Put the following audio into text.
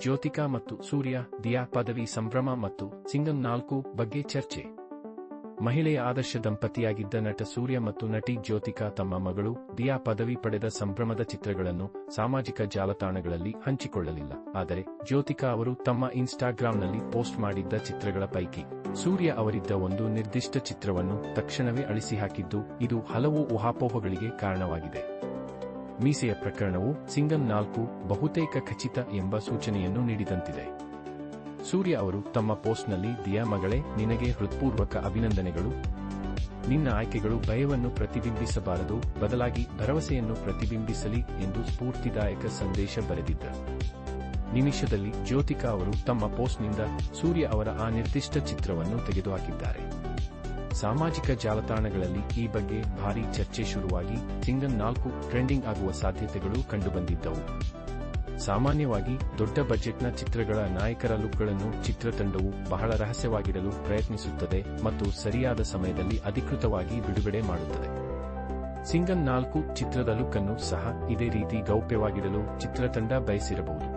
ಜ್ಯೋತಿಕಾ ಮತ್ತು ಸೂರ್ಯ, ದಿಯಾ ಪದವಿ ಸಂಭ್ರಮ ಮತ್ತು ಸಿಂಗಂ ನಾಲ್ಕು ಬಗ್ಗೆ ಚರ್ಚೆ. ಮಹಿಳೆಯ ಆದರ್ಶ ದಂಪತಿಯಾಗಿದ್ದ ನಟ ಸೂರ್ಯ ಮತ್ತು ನಟಿ ಜ್ಯೋತಿಕಾ ತಮ್ಮ ಮಗಳು, ದಿಯಾ ಪದವಿ ಪಡೆದ ಸಂಭ್ರಮದ ಚಿತ್ರಗಳನ್ನು ಸಾಮಾಜಿಕ ಜಾಲತಾಣಗಳಲ್ಲಿ ಹಂಚಿಕೊಳ್ಳಲಿಲ್ಲ. ಆದರೆ ಜ್ಯೋತಿಕಾ ಅವರು ತಮ್ಮ ಇನ್ಸ್ಟಾಗ್ರಾಂನಲ್ಲಿ ಪೋಸ್ಟ್ ಮಾಡಿದ್ದ ಚಿತ್ರಗಳ ಪೈಕಿ, ಸೂರ್ಯ ಅವರಿದ್ದ ಒಂದು ನಿರ್ದಿಷ್ಟ ಚಿತ್ರವನ್ನು ತಕ್ಷಣವೇ ಅಳಿಸಿ ಹಾಕಿದ್ದು ಇದು ಹಲವು ಊಹಾಪೋಹಗಳಿಗೆ ಕಾರಣವಾಗಿದೆ. ಮೀಸೆಯ ಪ್ರಕರಣವು ಸಿಂಗಂ ನಾಲ್ಕು ಬಹುತೇಕ ಖಚಿತ ಎಂಬ ಸೂಚನೆಯನ್ನು ನೀಡಿದಂತಿದೆ. ಸೂರ್ಯ ಅವರು ತಮ್ಮ ಪೋಸ್ಟ್ನಲ್ಲಿ, ದಿಯಾ ಮಗಳೇ, ನಿನಗೆ ಹೃತ್ಪೂರ್ವಕ ಅಭಿನಂದನೆಗಳು. ನಿನ್ನ ಆಯ್ಕೆಗಳು ಭಯವನ್ನು ಪ್ರತಿಬಿಂಬಿಸಬಾರದು, ಬದಲಾಗಿ ಭರವಸೆಯನ್ನು ಪ್ರತಿಬಿಂಬಿಸಲಿ ಎಂದು ಸ್ಫೂರ್ತಿದಾಯಕ ಸಂದೇಶ ಬರೆದಿದ್ದರು ನಿಮಿಷದಲ್ಲಿ ಜ್ಯೋತಿಕಾ ಅವರು ತಮ್ಮ ಪೋಸ್ಟ್ನಿಂದ ಸೂರ್ಯ ಅವರ ಆ ನಿರ್ದಿಷ್ಟ ಚಿತ್ರವನ್ನು ತೆಗೆದುಹಾಕಿದ್ದಾರೆ. ಸಾಮಾಜಿಕ ಜಾಲತಾಣಗಳಲ್ಲಿ ಈ ಬಗ್ಗೆ ಭಾರಿ ಚರ್ಚೆ ಶುರುವಾಗಿ ಸಿಂಗನ್ ನಾಲ್ಕು ಟ್ರೆಂಡಿಂಗ್ ಆಗುವ ಸಾಧ್ಯತೆಗಳು ಕಂಡುಬಂದಿದ್ದವು. ಸಾಮಾನ್ಯವಾಗಿ ದೊಡ್ಡ ಬಜೆಟ್ನ ಚಿತ್ರಗಳ ನಾಯಕರ ಲುಕ್ಗಳನ್ನು ಚಿತ್ರತಂಡವು ಬಹಳ ರಹಸ್ಯವಾಗಿಡಲು ಪ್ರಯತ್ನಿಸುತ್ತದೆ ಮತ್ತು ಸರಿಯಾದ ಸಮಯದಲ್ಲಿ ಅಧಿಕೃತವಾಗಿ ಬಿಡುಗಡೆ ಮಾಡುತ್ತದೆ. ಸಿಂಗನ್ ನಾಲ್ಕು ಚಿತ್ರದ ಲುಕ್ ಅನ್ನು ಸಹ ಇದೇ ರೀತಿ ಗೌಪ್ಯವಾಗಿಡಲು ಚಿತ್ರತಂಡ ಬಯಸಿರಬಹುದು.